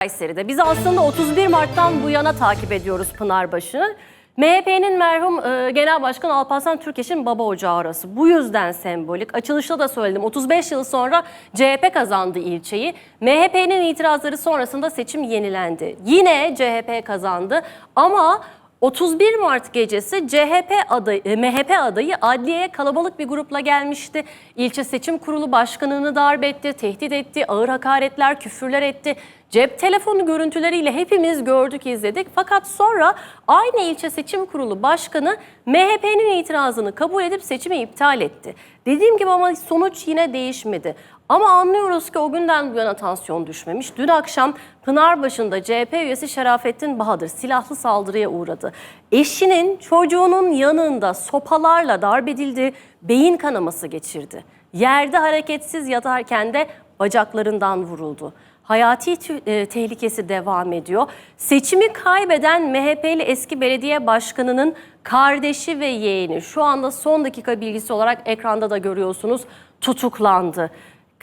Kayseri'de. Biz aslında 31 Mart'tan bu yana takip ediyoruz Pınarbaşı'nı. MHP'nin merhum e, Genel Başkan Alparslan Türkeş'in baba ocağı arası. Bu yüzden sembolik. Açılışta da söyledim. 35 yıl sonra CHP kazandı ilçeyi. MHP'nin itirazları sonrasında seçim yenilendi. Yine CHP kazandı ama 31 Mart gecesi CHP adayı, e, MHP adayı adliyeye kalabalık bir grupla gelmişti. İlçe Seçim Kurulu başkanını darp etti, tehdit etti, ağır hakaretler, küfürler etti. Cep telefonu görüntüleriyle hepimiz gördük, izledik. Fakat sonra aynı ilçe seçim kurulu başkanı MHP'nin itirazını kabul edip seçimi iptal etti. Dediğim gibi ama sonuç yine değişmedi. Ama anlıyoruz ki o günden bu yana tansiyon düşmemiş. Dün akşam Pınarbaşı'nda CHP üyesi Şerafettin Bahadır silahlı saldırıya uğradı. Eşinin çocuğunun yanında sopalarla darp edildi, beyin kanaması geçirdi. Yerde hareketsiz yatarken de bacaklarından vuruldu. Hayati e, tehlikesi devam ediyor. Seçimi kaybeden MHP'li eski belediye başkanının kardeşi ve yeğeni şu anda son dakika bilgisi olarak ekranda da görüyorsunuz tutuklandı.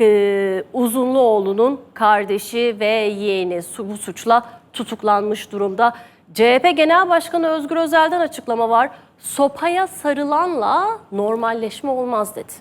Ee, Uzunluoğlu'nun kardeşi ve yeğeni bu suçla tutuklanmış durumda. CHP Genel Başkanı Özgür Özel'den açıklama var. Sopaya sarılanla normalleşme olmaz dedi.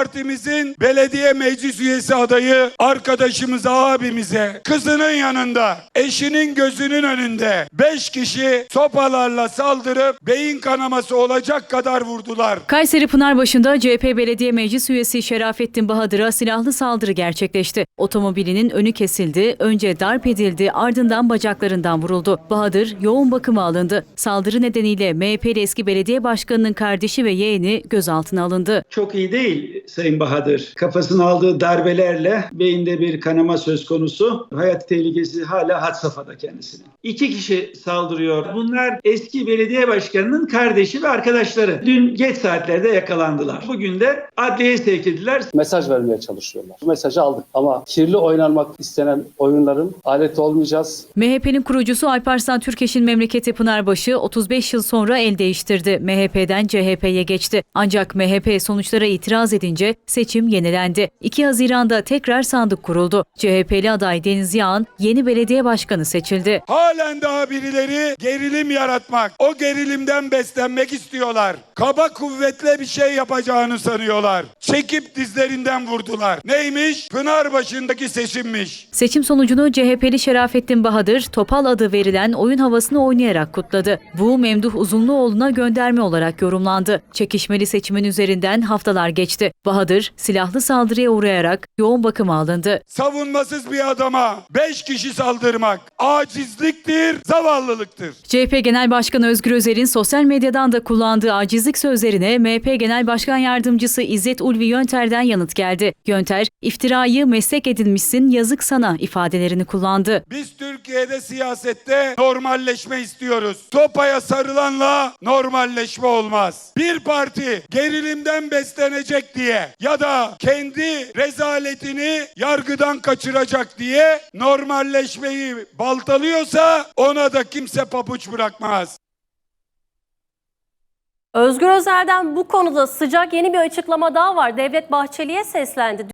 Partimizin belediye meclis üyesi adayı arkadaşımıza, abimize, kızının yanında, eşinin gözünün önünde beş kişi sopalarla saldırıp beyin kanaması olacak kadar vurdular. Kayseri Pınarbaşı'nda CHP Belediye Meclis Üyesi Şerafettin Bahadır'a silahlı saldırı gerçekleşti. Otomobilinin önü kesildi, önce darp edildi, ardından bacaklarından vuruldu. Bahadır yoğun bakıma alındı. Saldırı nedeniyle MHP'li eski belediye başkanının kardeşi ve yeğeni gözaltına alındı. çok iyi değil Sayın Bahadır. Kafasına aldığı darbelerle beyinde bir kanama söz konusu. Hayat tehlikesi hala had safhada kendisine. İki kişi saldırıyor. Bunlar eski belediye başkanının kardeşi ve arkadaşları. Dün geç saatlerde yakalandılar. Bugün de adliyeye sevk edildiler. mesaj vermeye çalışıyorlar. Bu mesajı aldık ama kirli oynanmak istenen oyunların aleti olmayacağız. MHP'nin kurucusu Alparslan Türkeş'in memleketi Pınarbaşı 35 yıl sonra el değiştirdi. MHP'den CHP'ye geçti. Ancak MHP sonuçlara itiraz edince seçim yenilendi. 2 Haziran'da tekrar sandık kuruldu. CHP'li aday Deniz Yağan yeni belediye başkanı seçildi. Halen daha birileri gerilim yaratmak, o gerilimden beslenmek istiyorlar. Kaba kuvvetle bir şey yapacağını sanıyorlar. Çekip dizlerinden vurdular. Neymiş? Pınarbaşı'ndaki seçimmiş. Seçim sonucunu CHP'li Şerafettin Bahadır, Topal adı verilen oyun havasını oynayarak kutladı. Bu Memduh Uzunluoğlu'na gönderme olarak yorumlandı. Çekişmeli seçimin üzerinden haftalar geçti. Bahadır, silahlı saldırıya uğrayarak yoğun bakıma alındı. Savunmasız bir adama beş kişi saldırmak acizliktir, zavallılıktır. CHP Genel Başkanı Özgür Özel'in sosyal medyadan da kullandığı acizlik sözlerine MHP Genel Başkan Yardımcısı İzzet Ulvi Yönter'den yanıt geldi. Yönter, iftirayı meslek edinmişsin yazık sana ifadelerini kullandı. Biz Türkiye'de siyasette normalleşme istiyoruz. Sopaya sarılanla normalleşme olmaz. Bir parti gerilimden beslenecek diye ya da kendi rezaletini yargıdan kaçıracak diye normalleşmeyi baltalıyorsa ona da kimse pabuç bırakmaz. Özgür Özel'den bu konuda sıcak yeni bir açıklama daha var. Devlet Bahçeli'ye seslendi.